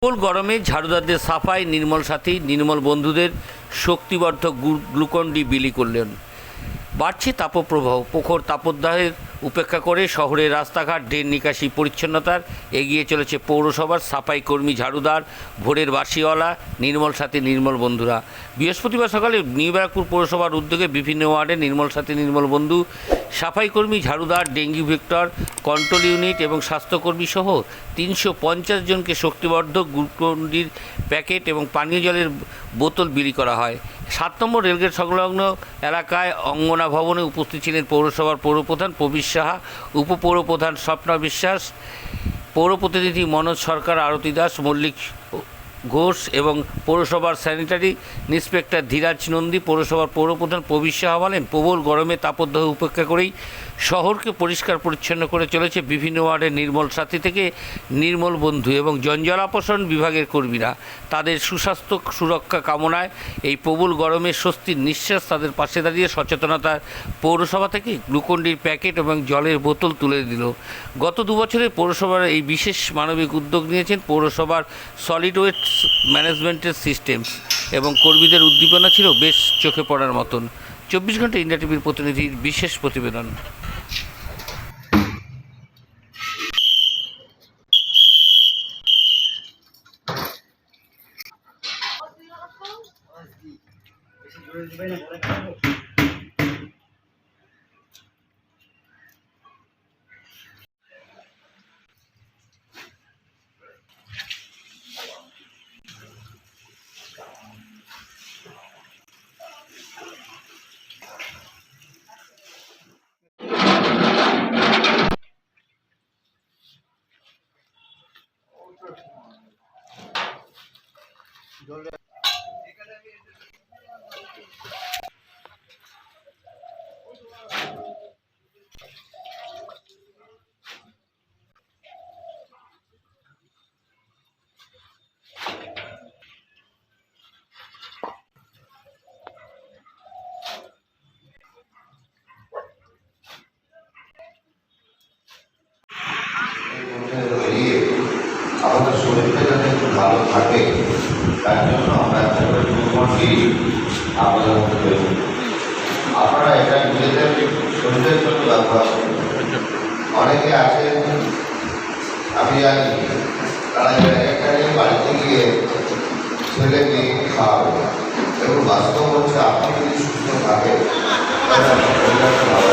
প্রবল গরমে ঝাড়ুদারদের সাফাই, নির্মল সাথী, নির্মল বন্ধুদের শক্তিবর্ধক গ্লু- গ্লুকন ডি বিলি করলেন। বাড়ছে তাপপ্রবাহ প্রখর তাপদাহের উপেক্ষা করে শহরের রাস্তাঘাট ড্রেন নিকাশি পরিচ্ছন্নতার এগিয়ে চলেছে পৌরসভার সাফাই কর্মী ঝাড়ুদার, ভোরের বাসিওয়ালা নির্মল সাথী, নির্মল বন্ধুরা। বৃহস্পতিবার সকালে নিউ ব্যারাকপুর পৌরসভার উদ্যোগে বিভিন্ন ওয়ার্ডে নির্মল সাথী, নির্মল বন্ধু সাফাই কর্মী ঝাড়ুদার ডেঙ্গি ভেক্টর, কন্ট্রোল ইউনিট এবং স্বাস্থ্যকর্মী সহ তিনশো পঞ্চাশ জনকে শক্তিবর্ধক গ্লুকন্ডির প্যাকেট এবং পানীয় জলের বোতল বিলি করা হয়। সাত নম্বর রেলগেট সংলগ্ন এলাকায় অঙ্গনা ভবনে উপস্থিত ছিলেন পৌরসভার পৌরপ্রধান প্রবীর সাহা, উপপৌরপ্রধান স্বপ্না বিশ্বাস পৌর প্রতিনিধি মনোজ সরকার, আরতি দাস, মল্লিক ঘোষ এবং পৌরসভার স্যানিটারি ইন্সপেক্টর ধীরাজ নন্দী পৌরসভার পৌরপ্রধান প্রবীর সাহা বলেন, প্রবল গরমে তাপদাহ উপেক্ষা করেই শহরকে পরিষ্কার পরিচ্ছন্ন করে চলেছে বিভিন্ন ওয়ার্ডের নির্মল সাথী থেকে নির্মল বন্ধু এবং জঞ্জলাপসন বিভাগের কর্মীরা। তাদের সুস্বাস্থ্য সুরক্ষা কামনায় এই প্রবল গরমে স্বস্তির নিঃশ্বাস তাদের পাশে দাঁড়িয়ে সচেতনতার পৌরসভা থেকে গ্লুকন্ডির প্যাকেট এবং জলের বোতল তুলে দিল। গত দুবছরে পৌরসভার এই বিশেষ মানবিক উদ্যোগ নিয়েছেন পৌরসভার সলিড ওয়েস্ট ম্যানেজমেন্টের সিস্টেম এবং কর্মীদের উদ্দীপনা ছিল বেশ চোখে পড়ার মতন। চব্বিশ ঘণ্টা ইন্ডিয়া টিভির প্রতিনিধির বিশেষ প্রতিবেদন। এড়িয়ে আমাদের শরীরটা যাতে ভালো থাকে তার জন্য আমরা তৈরি করি। আপনারা এটা নিজেদের শরীরের জন্য ব্যবহার করুন অনেকে আছেন আমি জানি, তারা নিয়ে বাড়িতে গিয়ে ছেলে মেয়েকে খাওয়াবে এবং বাস্তব হচ্ছে আপনি যদি সুস্থ থাকেন, তাহলে আপনার ভালো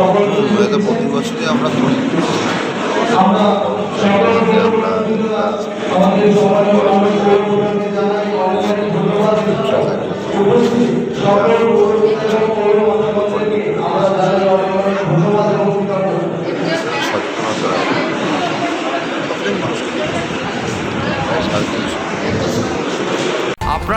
আমাদের তো প্রতি বছরই আমরা করি আমরা সকল পৌরপ্রধানবৃন্দরা আমাদের সমাজের আমাদের পৌরপ্রধানকে জানাই অনেক অনেক ধন্যবাদ উপস্থিত সকল পৌরপ্রধান এবং পৌর মাতাগণদেরকে আমরা জানাই অনেক অনেক ধন্যবাদ এবং কৃতজ্ঞতা সচেতনতা প্রত্যেক মানুষকে প্রায় সাড়ে তিনশো আপনারা